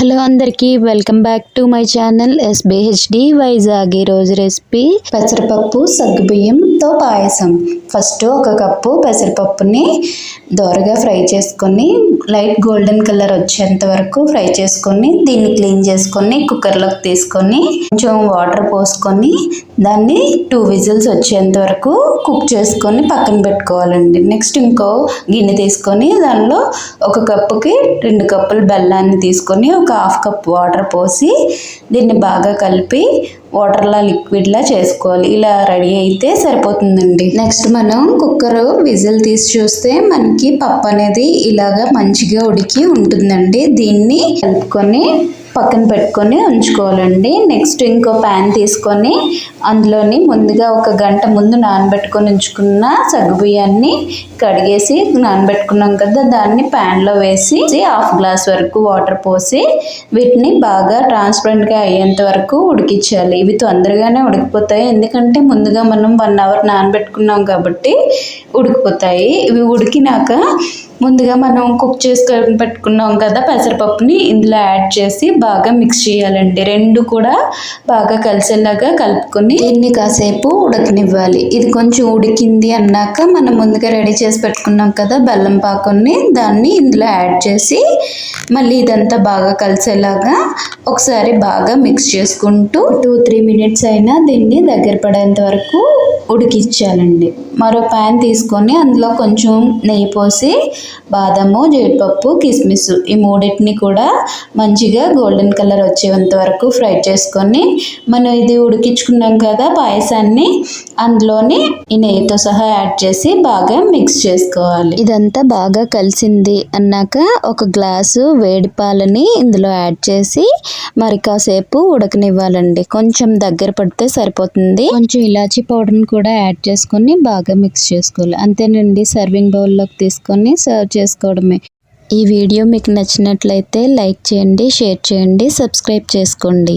Hello అందరికీ welcome back to my channel SBHD Vizag ఈరోజు recipe పెసరపప్పు సగ్గుబియ్యంతో పాయసం. ఫస్ట్ ఒక కప్పు పెసరపప్పుని దోరగా ఫ్రై చేసుకొని లైట్ గోల్డెన్ కలర్ వచ్చేంత వరకు ఫ్రై చేసుకొని దీన్ని క్లీన్ చేసుకొని కుక్కర్లోకి తీసుకొని కొంచెం వాటర్ పోసుకొని దాన్ని టూ విజిల్స్ వచ్చేంత వరకు కుక్ చేసుకొని పక్కన పెట్టుకోవాలండి. నెక్స్ట్ ఇంకో గిన్నె తీసుకొని దానిలో ఒక కప్పుకి రెండు కప్పులు బెల్లాన్ని తీసుకొని ఒక హాఫ్ కప్ వాటర్ పోసి దీన్ని బాగా కలిపి వాటర్లా లిక్విడ్లా చేసుకోవాలి. ఇలా రెడీ అయితే సరిపోతుందండి. నెక్స్ట్ మనం కుక్కర్ విజిల్ తీసి చూస్తే మనకి పప్పు అనేది ఇలాగా మంచిగా ఉడికి ఉంటుందండి. దీన్ని కలుపుకొని పక్కన పెట్టుకొని ఉంచుకోవాలండి. నెక్స్ట్ ఇంకో ప్యాన్ తీసుకొని అందులోని ముందుగా ఒక గంట ముందు నానబెట్టుకొని ఉంచుకున్న సగ్గుబియ్యాన్ని కడిగేసి నానబెట్టుకున్నాం కదా దాన్ని ప్యాన్లో వేసి హాఫ్ గ్లాస్ వరకు వాటర్ పోసి వీటిని బాగా ట్రాన్స్పరెంట్గా అయ్యేంత వరకు ఉడికించాలి. ఇవి తొందరగానే ఉడికిపోతాయి. ఎందుకంటే ముందుగా మనం వన్ అవర్ నానబెట్టుకున్నాం కాబట్టి ఉడికిపోతాయి. ఇవి ఉడికినాక ముందుగా మనం కుక్ చేసుకొని పెట్టుకున్నాం కదా పెసరపప్పుని ఇందులో యాడ్ చేసి బాగా మిక్స్ చేయాలండి. రెండు కూడా బాగా కలిసేలాగా కలుపుకొని దీన్ని కాసేపు ఉడకనివ్వాలి. ఇది కొంచెం ఉడికింది అన్నాక మనం ముందుగా రెడీ చేసి పెట్టుకున్నాం కదా బెల్లం పాకుని దాన్ని ఇందులో యాడ్ చేసి మళ్ళీ ఇదంతా బాగా కలిసేలాగా ఒకసారి బాగా మిక్స్ చేసుకుంటూ టూ త్రీ మినిట్స్ అయినా దీన్ని దగ్గర పడేంత వరకు ఉడికించాలండి. మరో ప్యాన్ తీసుకొని అందులో కొంచెం నెయ్యి పోసి బాదము జీడిపప్పు కిస్మిస్ ఈ మూడింటిని కూడా మంచిగా గోల్డెన్ కలర్ వచ్చేంత వరకు ఫ్రై చేసుకొని మనం ఇది ఉడికించుకున్నాం కదా పాయసాన్ని అందులోని ఈ నెయ్యితో సహా యాడ్ చేసి బాగా మిక్స్ చేసుకోవాలి. ఇదంతా బాగా కలిసింది అన్నాక ఒక గ్లాసు వేడి పాలని ఇందులో యాడ్ చేసి మరి కాసేపు ఉడకనివ్వాలండి. కొంచెం దగ్గర పడితే సరిపోతుంది. కొంచెం ఇలాచీ పౌడర్ని కూడా యాడ్ చేసుకొని బాగా మిక్స్ చేసుకోవాలి. అంతేనండి సర్వింగ్ బౌల్లోకి తీసుకొని సర్వ్ చేసుకోవడమే. ఈ వీడియో మీకు నచ్చినట్లయితే లైక్ చేయండి షేర్ చేయండి సబ్స్క్రైబ్ చేసుకోండి.